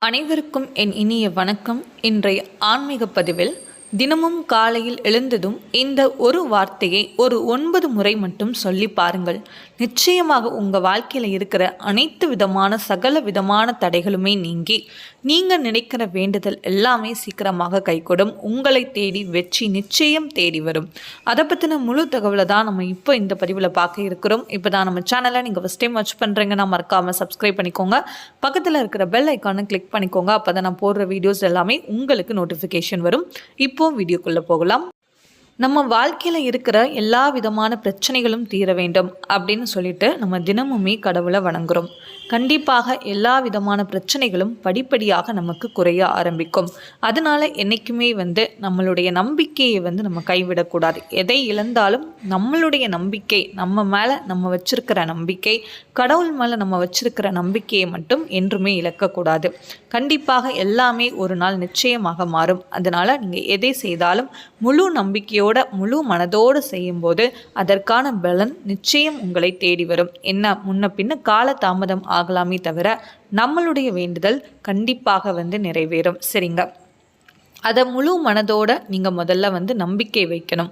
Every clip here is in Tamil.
அனைவருக்கும் என் இனிய வணக்கம். இன்றைய ஆன்மீக பதிவில் தினமும் காலையில் எழுந்ததும் இந்த ஒரு வார்த்தையை ஒரு ஒன்பது முறை மட்டும் சொல்லி பாருங்கள். நிச்சயமாக உங்கள் வாழ்க்கையில் இருக்கிற அனைத்து விதமான சகல விதமான தடைகளுமே நீங்கி நீங்கள் நினைக்கிற வேண்டுதல் எல்லாமே சீக்கிரமாக கைகூடும். உங்களை தேடி வெற்றி நிச்சயம் தேடி வரும். அதை பற்றின முழு தகவலை தான் நம்ம இப்போ இந்த பதிவில் பார்க்க இருக்கிறோம். இப்போ தான் நம்ம சேனலை நீங்கள் ஃபஸ்ட் டைம் வாட்ச் பண்ணுறீங்கன்னா மறக்காமல் சப்ஸ்கிரைப் பண்ணிக்கோங்க. பக்கத்தில் இருக்கிற பெல் ஐக்கானை கிளிக் பண்ணிக்கோங்க. அப்போ தான் நான் போடுற வீடியோஸ் எல்லாமே உங்களுக்கு நோட்டிஃபிகேஷன் வரும். இப்போ வீடியோக்குள்ளே போகலாம். நம்ம வாழ்க்கையில் இருக்கிற எல்லா விதமான பிரச்சனைகளும் தீர வேண்டும் அப்படின்னு சொல்லிட்டு நம்ம தினமுமே கடவுளை வணங்குறோம். கண்டிப்பாக எல்லா விதமான பிரச்சனைகளும் படிப்படியாக நமக்கு குறைய ஆரம்பிக்கும். அதனால என்றைக்குமே வந்து நம்மளுடைய நம்பிக்கையை வந்து நம்ம கைவிடக்கூடாது. எதை இழந்தாலும் நம்மளுடைய நம்பிக்கை நம்ம மேலே நம்ம வச்சிருக்கிற நம்பிக்கை கடவுள் மேலே நம்ம வச்சிருக்கிற நம்பிக்கையை மட்டும் என்றுமே இழக்கக்கூடாது. கண்டிப்பாக எல்லாமே ஒரு நாள் நிச்சயமாக மாறும். அதனால் நீங்கள் எதை செய்தாலும் முழு நம்பிக்கையோ முழு மனதோடு செய்யும்போது அதற்கான பலன் நிச்சயம் உங்களை தேடி வரும். என்ன? முன்ன பின்ன கால தாமதம் ஆகலாமே தவிர நம்மளுடைய வேண்டுதல் கண்டிப்பாக வந்து நிறைவேறும். சரிங்க. அதை முழு மனதோட நீங்கள் முதல்ல வந்து நம்பிக்கை வைக்கணும்.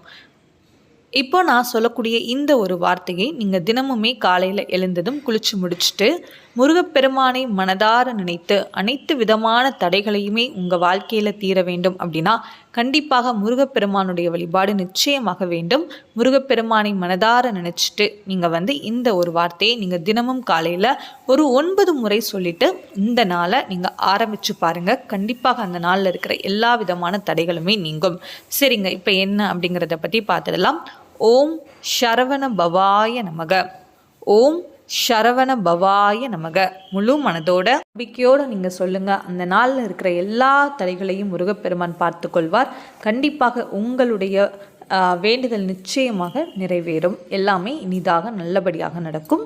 இப்போ நான் சொல்லக்கூடிய இந்த ஒரு வார்த்தையை நீங்கள் தினமுமே காலையில் எழுந்ததும் குளிச்சு முடிச்சுட்டு முருகப்பெருமானை மனதார நினைத்து அனைத்து விதமான தடைகளையுமே உங்கள் வாழ்க்கையில் தீர வேண்டும் அப்படின்னா கண்டிப்பாக முருகப்பெருமானுடைய வழிபாடு நிச்சயமாக வேண்டும். முருகப்பெருமானை மனதார நினச்சிட்டு நீங்கள் வந்து இந்த ஒரு வார்த்தையை நீங்கள் தினமும் காலையில் ஒரு ஒன்பது முறை சொல்லிட்டு இந்த நாளை நீங்கள் ஆரம்பித்து பாருங்கள் கண்டிப்பாக அந்த நாளில் இருக்கிற எல்லா விதமான தடைகளுமே நீங்கும். சரிங்க இப்போ என்ன அப்படிங்கிறத பற்றி பார்த்துடலாம் ஓம் சரவண பவாய நமக. ஓம் சரவண பவாய நமக. முழு மனதோட நம்பிக்கையோடு நீங்கள் சொல்லுங்கள் அந்த நாளில் இருக்கிற எல்லா தடைகளையும் முருகப்பெருமான் பார்த்து கொள்வார். கண்டிப்பாக உங்களுடைய வேண்டுதல் நிச்சயமாக நிறைவேறும். எல்லாமே இனிதாக நல்லபடியாக நடக்கும்.